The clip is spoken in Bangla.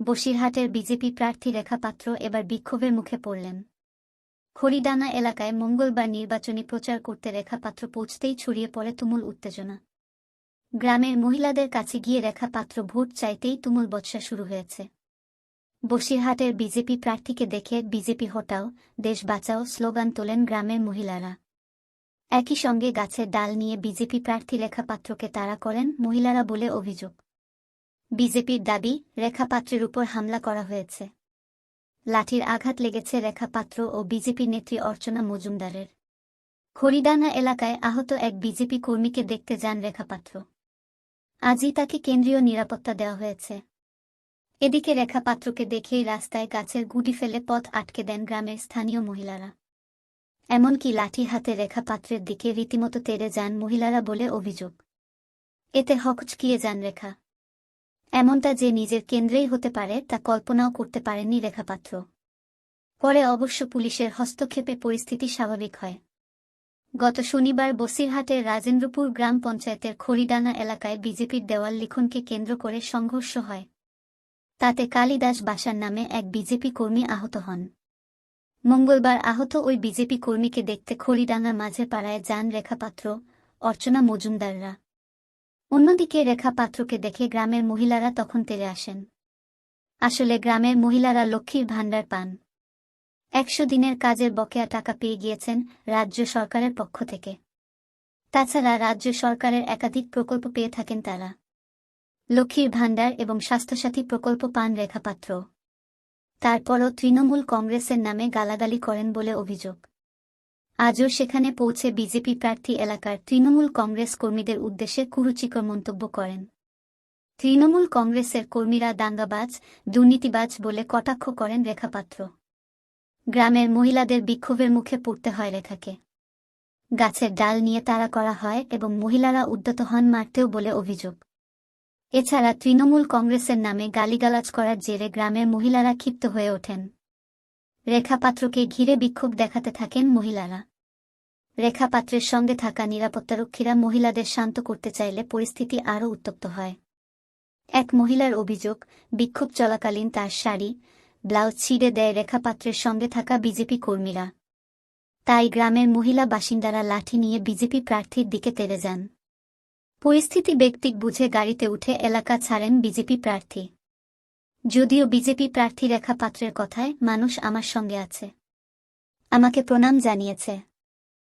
বসিরহাটের বিজেপি প্রার্থী রেখা পাত্র এবার বিক্ষোভের মুখে পড়লেন। খড়িডাঙ্গা এলাকায় মঙ্গলবার নির্বাচনী প্রচার করতে রেখা পাত্র পৌঁছতেই ছড়িয়ে পড়ে তুমুল উত্তেজনা। গ্রামের মহিলাদের কাছে গিয়ে রেখা পাত্র ভোট চাইতেই তুমুল বৎসা শুরু হয়েছে। বসিরহাটের বিজেপি প্রার্থীকে দেখে বিজেপি হটাও, দেশ বাঁচাও স্লোগান তোলেন গ্রামের মহিলারা। একই সঙ্গে গাছের ডাল নিয়ে বিজেপি প্রার্থী রেখা পাত্রকে তাড়া করেন মহিলারা বলে অভিযোগ। বিজেপির দাবি রেখা পাত্রের উপর হামলা করা হয়েছে। লাঠির আঘাত লেগেছে রেখা পাত্র ও বিজেপি নেত্রী অর্চনা মজুমদারের। খড়িডাঙ্গা এলাকায় আহত এক বিজেপি কর্মীকে দেখতে যান রেখা পাত্র আজই তাকে কেন্দ্রীয় নিরাপত্তা দেওয়া হয়েছে। এদিকে রেখা পাত্রকে দেখেই রাস্তায় গাছের গুটি ফেলে পথ আটকে দেন গ্রামের স্থানীয় মহিলারা। এমনকি লাঠি হাতে রেখা পাত্রের দিকে রীতিমতো তেড়ে যান মহিলারা বলে অভিযোগ। এতে হকচকিয়ে যান রেখা। এমনটা যে নিজের কেন্দ্রেই হতে পারে, তা কল্পনাও করতে পারেননি রেখাপাত্র। পরে অবশ্য পুলিশের হস্তক্ষেপে পরিস্থিতি স্বাভাবিক হয়। গত শনিবার বসিরহাটের রাজেন্দ্রপুর গ্রাম পঞ্চায়েতের খড়িডানা এলাকায় বিজেপির দেওয়াল লিখনকে কেন্দ্র করে সংঘর্ষ হয়। তাতে কালিদাস বাসার নামে এক বিজেপি কর্মী আহত হন। মঙ্গলবার আহত ওই বিজেপি কর্মীকে দেখতে খড়িডাঙ্গার মাঝে পাড়ায় যান রেখাপাত্র, অর্চনা মজুমদাররা। অন্যদিকে রেখা পাত্রকে দেখে গ্রামের মহিলারা তখন তেরে আসেন। আসলে গ্রামের মহিলারা লক্ষ্মীর ভাণ্ডার পান। একশো দিনের কাজের বকেয়া টাকা পেয়ে গিয়েছেন রাজ্য সরকারের পক্ষ থেকে। তাছাড়া রাজ্য সরকারের একাধিক প্রকল্প পেয়ে থাকেন তারা। লক্ষ্মীর ভাণ্ডার এবং স্বাস্থ্যসাথী প্রকল্প পান রেখাপাত্র। তারপরও তৃণমূল কংগ্রেসের নামে গালাগালি করেন বলে অভিযোগ। আজও সেখানে পৌঁছে বিজেপি প্রার্থী এলাকার তৃণমূল কংগ্রেস কর্মীদের উদ্দেশ্যে কুরুচিকর মন্তব্য করেন। তৃণমূল কংগ্রেসের কর্মীরা দাঙ্গাবাজ, দুর্নীতিবাজ বলে কটাক্ষ করেন রেখাপাত্র। গ্রামের মহিলাদের বিক্ষোভের মুখে পড়তে হয় রেখাকে। গাছের ডাল নিয়ে তাড়া করা হয় এবং মহিলারা উদ্যত হন মারতেও বলে অভিযোগ। এছাড়া তৃণমূল কংগ্রেসের নামে গালিগালাজ করার জেরে গ্রামের মহিলারা ক্ষিপ্ত হয়ে ওঠেন। রেখাপাত্রকে ঘিরে বিক্ষোভ দেখাতে থাকেন মহিলারা। রেখাপাত্রের সঙ্গে থাকা নিরাপত্তারক্ষীরা মহিলাদের শান্ত করতে চাইলে পরিস্থিতি আরও উত্তপ্ত হয়। এক মহিলার অভিযোগ, বিক্ষোভ চলাকালীন তার শাড়ি, ব্লাউজ ছিঁড়ে দেয় রেখাপাত্রের সঙ্গে থাকা বিজেপি কর্মীরা। তাই গ্রামের মহিলা বাসিন্দারা লাঠি নিয়ে বিজেপি প্রার্থীর দিকে তেড়ে যান। পরিস্থিতি ব্যক্তিক বুঝে গাড়িতে উঠে এলাকা ছাড়েন বিজেপি প্রার্থী। যদিও বিজেপি প্রার্থী রেখা পাত্রের কথায় মানুষ আমার সঙ্গে আছে। আমাকে প্রণাম জানিয়েছে।